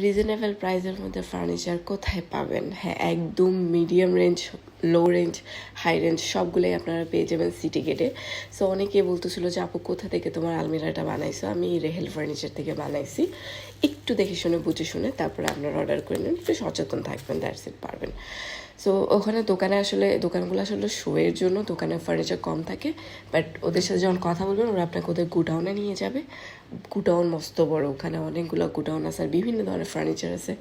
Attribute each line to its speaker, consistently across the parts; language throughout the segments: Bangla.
Speaker 1: রিজনেবল প্রাইসের মধ্যে ফার্নিচার কোথায় পাবেন? হ্যাঁ একদম medium range low range high range সবগুলোই আপনারা পেয়ে যাবেন সিটি গেটে সো অনেকে বলতেছিল যে, আপু, কোথা থেকে তোমার আলমিরাটা বানাইছো? আমি রেহেল ফার্নিচার থেকে বানাইছি। একটু দেখে শুনে, বুঝে শুনে তারপরে আপনারা অর্ডার করে নেন। একটু সচেতন থাকবেন দ্যাটস ইট পারবেন। সো ওখানে দোকানে আসলে, দোকানগুলো আসলে শোয়ের জন্য দোকানে ফার্নিচার কম থাকে বাট ওদের সাথে যখন কথা বলবেন, ওরা আপনাকে ওদের গুডাউনে নিয়ে যাবে। গুডাউন মস্ত বড়, ওখানে অনেকগুলো গুডাউন আছে, আর বিভিন্ন ধরনের ফার্নিচার আছে,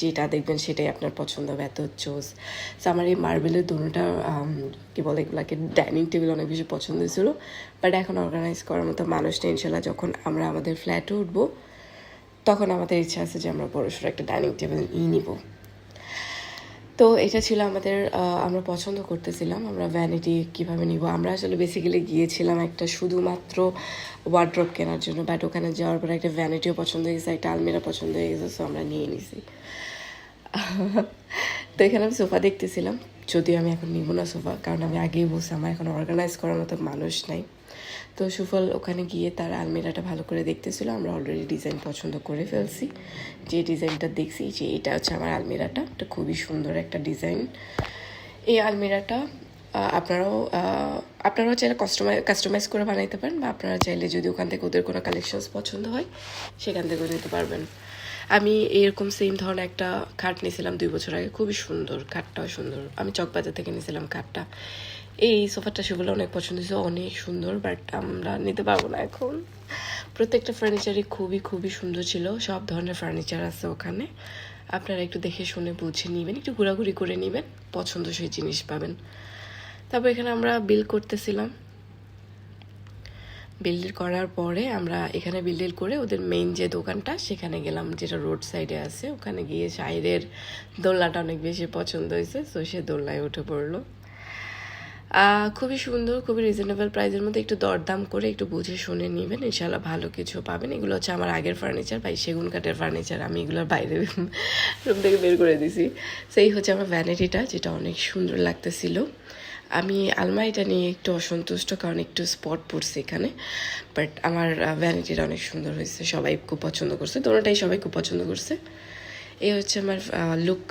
Speaker 1: যেটা দেখবেন সেটাই আপনার পছন্দ হবে, এত চোজ সো আমার এই মার্বেলের দুটোটা কী বলে এগুলোকে ডাইনিং টেবিল অনেক বেশি পছন্দ ছিল বাট এখন অর্গানাইজ করার মতো মানুষ নেই ইনশাল্লাহ যখন আমরা আমাদের ফ্ল্যাটে উঠবো, তখন আমাদের ইচ্ছা আছে যে আমরা বড়সড় একটা ডাইনিং টেবিল নিয়ে নিব। তো এটা ছিল আমাদের আমরা পছন্দ করতেছিলাম, আমরা ভ্যানিটি কীভাবে নিব। আমরা আসলে বেসিক্যালি গিয়েছিলাম একটা শুধুমাত্র ওয়ার্ড্রপ কেনার জন্য বাট ওখানে যাওয়ার পর একটা ভ্যানিটিও পছন্দ হয়ে গেছে, একটা আলমিরা পছন্দ হয়ে গেছে সো আমরা নিয়ে নিছি। তো এখানে আমি সোফা দেখতেছিলাম। যদিও আমি এখন নিব না সোফা, কারণ আমি আগেই বলছি, আমার এখন অর্গানাইজ করার মতো মানুষ নাই। তো সুফল ওখানে গিয়ে তার আলমিরাটা ভালো করে দেখতেছিল, আমরা অলরেডি ডিজাইন পছন্দ করে ফেলছি। যে ডিজাইনটা দেখছি, যে এটা হচ্ছে আমার আলমিরাটা, এটা খুবই সুন্দর একটা ডিজাইন এই আলমিরাটা আপনারাও আপনারাও চাইলে কাস্টমাই কাস্টমাইজ করে বানাইতে পারেন, বা আপনারা চাইলে যদি ওখান থেকে ওদের কোনো কালেকশনস পছন্দ হয়, সেখান থেকেও নিতে পারবেন। আমি এরকম সেম ধরনের একটা খাট নিয়েছিলাম দুই বছর আগে। খুবই সুন্দর, খাটটাও সুন্দর। আমি চকবাজার থেকে নিয়েছিলাম খাটটা। এই সোফাটা সেগুলো অনেক পছন্দ হয়েছে, অনেক সুন্দর বাট আমরা নিতে পারব না এখন। প্রত্যেকটা ফার্নিচারই খুবই খুবই সুন্দর ছিল। সব ধরনের ফার্নিচার আছে ওখানে। আপনারা একটু দেখে শুনে বুঝে নেবেন, একটু ঘোরাঘুরি করে নেবেন। পছন্দসই জিনিস পাবেন। তারপর এখানে আমরা বিল করতেছিলাম। বিল্ডিল করার পরে আমরা এখানে বিল্ডিল করে ওদের মেইন যে দোকানটা, সেখানে গেলাম যেটা রোড সাইডে আছে। ওখানে গিয়ে সাইরের দোলনাটা অনেক বেশি পছন্দ হয়েছে, তো সে দোলনায় উঠে পড়ল। খুবই সুন্দর, খুবই রিজনেবল প্রাইসের মধ্যে একটু দরদাম করে একটু বুঝে শুনে নেবেন ইনশাল্লাহ ভালো কিছু পাবেন। এগুলো হচ্ছে আমার আগের ফার্নিচার ভাই, সেগুন কাঠের ফার্নিচার আমি এগুলোর বাইরে রুম থেকে বের করে দিছি। সেই হচ্ছে আমার ভ্যানিটিটা যেটা অনেক সুন্দর লাগতেছিল। আমি আলমারিটা নিয়ে একটু অসন্তুষ্ট, কারণ একটু স্পট পড়ছে এখানে। বাট আমার ভ্যানিটিটা অনেক সুন্দর হয়েছে, সবাই খুব পছন্দ করছে। দোনোটাই সবাই খুব পছন্দ করছে। এই হচ্ছে আমার লুক